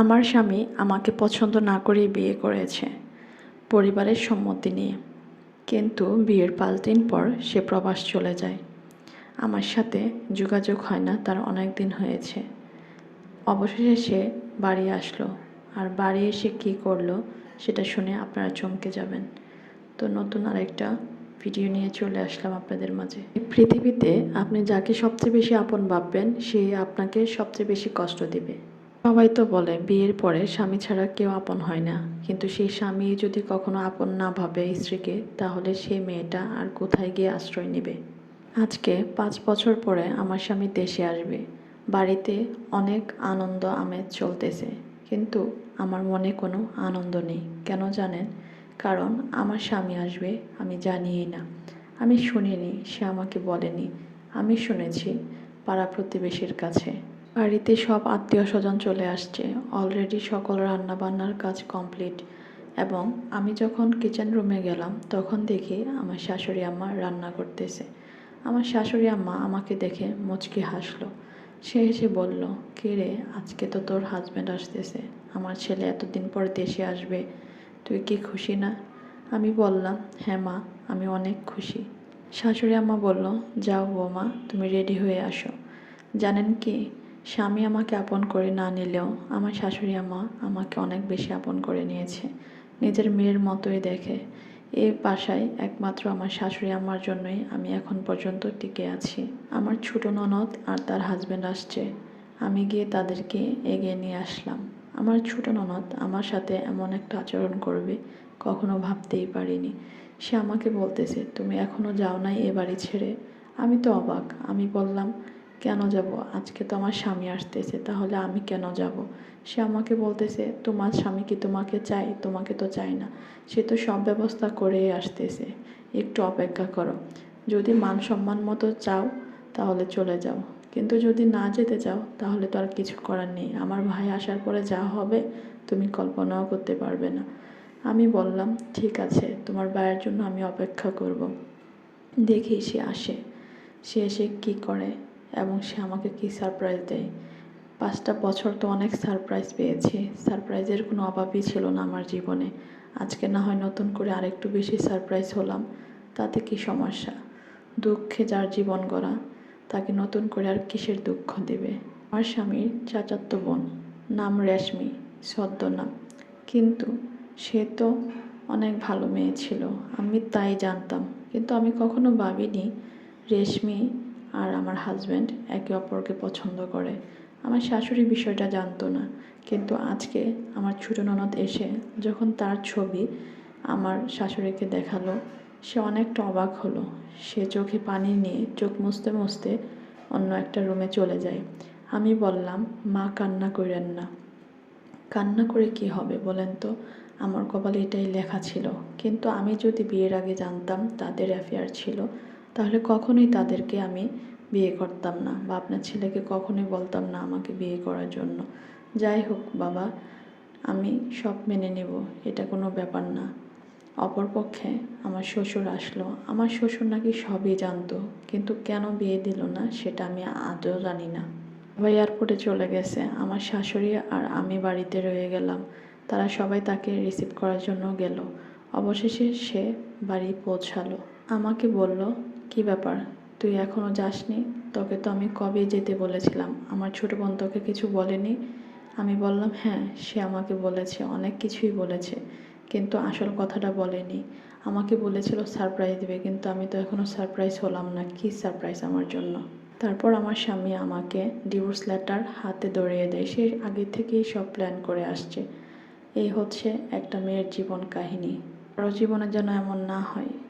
আমার স্বামী আমাকে পছন্দ না করেই বিয়ে করেছে, পরিবারের সম্মতি নিয়ে। কিন্তু বিয়ের পাঁচ দিন পর সে প্রবাস চলে যায়। আমার সাথে যোগাযোগ হয় না, তার অনেক দিন হয়েছে। অবশেষে সে বাড়ি আসলো। আর বাড়ি এসে কী করল সেটা শুনে আপনারা চমকে যাবেন। তো নতুন আরেকটা ভিডিও নিয়ে চলে আসলাম আপনাদের মাঝে। পৃথিবীতে আপনি যাকে সবচেয়ে বেশি আপন ভাববেন, সে আপনাকে সবচেয়ে বেশি কষ্ট দিবে। সবাই তো বলে, বিয়ের পরে স্বামী ছাড়া কেউ আপন হয় না। কিন্তু সেই স্বামী যদি কখনো আপন না ভাবে স্ত্রীকে, তাহলে সেই মেয়েটা আর কোথায় গিয়ে আশ্রয় নেবে? আজকে পাঁচ বছর পরে আমার স্বামী দেশে আসবে। বাড়িতে অনেক আনন্দ আমেজ চলতেছে। কিন্তু আমার মনে কোনো আনন্দ নেই। কেন জানেন? কারণ আমার স্বামী আসবে আমি জানিই না। আমি শুনিনি, সে আমাকে বলেনি। আমি শুনেছি পাড়া প্রতিবেশীর কাছে। বাড়িতে সব আত্মীয় স্বজন চলে আসছে। অলরেডি সকল রান্না বান্নার কাজ কমপ্লিট। এবং আমি যখন কিচেন রুমে গেলাম, তখন দেখি আমার শাশুড়ি আম্মা রান্না করতেছে। আমার শাশুড়ি আম্মা আমাকে দেখে মুচকি হাসলো। সে এসে বলল, কে রে, আজকে তো তোর হাজব্যান্ড আসতেছে। আমার ছেলে এতদিন পর দেশে আসবে। তুই কি খুশি না? আমি বললাম হ্যাঁ মা, আমি অনেক খুশি। শাশুড়ি আম্মা বলল, যাও বৌমা, তুমি রেডি হয়ে আসো। জানেন কি স্বামী আমাকে আপন করে না নিলেও আমার শাশুড়ি আম্মা আমাকে অনেক বেশি আপন করে নিয়েছে। নিজের মেয়ের মতোই দেখে। এই বাসায় একমাত্র আমার শাশুড়ি আমার জন্যই আমি এখন পর্যন্ত টিকে আছি। আমার ছোট ননদ আর তার হাজব্যান্ড আসছে। আমি গিয়ে তাদেরকে এগিয়ে নিয়ে আসলাম। আমার ছোট ননদ আমার সাথে এমন একটা আচরণ করবে কখনো ভাবতেই পারিনি। সে আমাকে বলতেছে, তুমি এখনও যাও নাই এ বাড়ি ছেড়ে? আমি তো অবাক। আমি বললাম কেন যাব? আজকে তো আমার স্বামী আসতেছে, তাহলে আমি কেন যাব? সে আমাকে বলতেছে, তোমার স্বামী কি তোমাকে চাই তোমাকে তো চাই না। সে তো সব ব্যবস্থা করেই আসতেছে। একটু অপেক্ষা করো। যদি মান সম্মান মতো চাও, তাহলে চলে যাও। কিন্তু যদি না যেতে চাও, তাহলে তো আর কিছু করার নেই। আমার ভাই আসার পরে যা হবে, তুমি কল্পনাও করতে পারবে না। আমি বললাম, ঠিক আছে, তোমার ভাইয়ের জন্য আমি অপেক্ষা করব। দেখি সে আসে। সে এসে কী করে? এবং সে আমাকে কী সারপ্রাইজ দেয়? পাঁচটা বছর তো অনেক সারপ্রাইজ পেয়েছি। সারপ্রাইজের কোনো অভাবই ছিল না আমার জীবনে। আজকে না হয় নতুন করে আরেকটু বেশি সারপ্রাইজ হলাম। তাতে কি সমস্যা? দুঃখে যার জীবন গড়া, তাকে নতুন করে আর কিসের দুঃখ দেবে? আমার স্বামীর চাচাতো বোন, নাম রেশমি ছদ্মনাম কিন্তু সে তো অনেক ভালো মেয়ে ছিল। আমি তাই জানতাম। কিন্তু আমি কখনো ভাবিনি রেশমি আর আমার হাজব্যান্ড একে অপরকে পছন্দ করে। আমার শাশুড়ি বিষয়টা জানতো না, কিন্তু আজকে আমার ছোটো ননদ এসে যখন তার ছবি আমার শাশুড়িকে দেখাল, সে অনেকটা অবাক হলো। সে চোখে পানি নিয়ে চোখ মুছতে মুছতে অন্য একটা রুমে চলে যায়। আমি বললাম, মা, কান্না করেন না। কান্না করে কি হবে বলেন তো? আমার কপালে এটাই লেখা ছিল। কিন্তু আমি যদি বিয়ের আগে জানতাম তাদের অ্যাফেয়ার ছিল তাহলে কখনোই তাদেরকে আমি বিয়ে করতাম না বা আপনার ছেলেকে কখনোই বলতাম না আমাকে বিয়ে করার জন্য। যাই হোক বাবা, আমি সব মেনে নেব, এটা কোনো ব্যাপার না। অপরপক্ষে আমার শ্বশুর আসলো। আমার শ্বশুর নাকি সবই জানতো, কিন্তু কেন বিয়ে দিল না সেটা আমি আদৌ জানি না। সবাই এয়ারপোর্টে চলে গেছে। আমার শাশুড়ি আর আমি বাড়িতে রয়ে গেলাম। তারা সবাই তাকে রিসিভ করার জন্য গেল। অবশেষে সে বাড়ি পৌঁছালো। আমাকে বলল, কি ব্যাপার? তুই এখনও যাসনি? তোকে তো আমি কবে যেতে বলেছিলাম। আমার ছোট বোন তোকে কিছু বলেনি? আমি বললাম হ্যাঁ সে আমাকে বলেছে, অনেক কিছুই বলেছে, কিন্তু আসল কথাটা বলেনি। আমাকে বলেছিল সারপ্রাইজ দেবে, কিন্তু আমি তো এখনও সারপ্রাইজ হলাম না। কি সারপ্রাইজ আমার জন্য? তারপর আমার স্বামী আমাকে ডিভোর্স লেটার হাতে ধরিয়ে দেয়। সে আগে থেকেই সব প্ল্যান করে আসছে। এই হচ্ছে একটা মেয়ের জীবন কাহিনী। কারও জীবনে যেন এমন না হয়।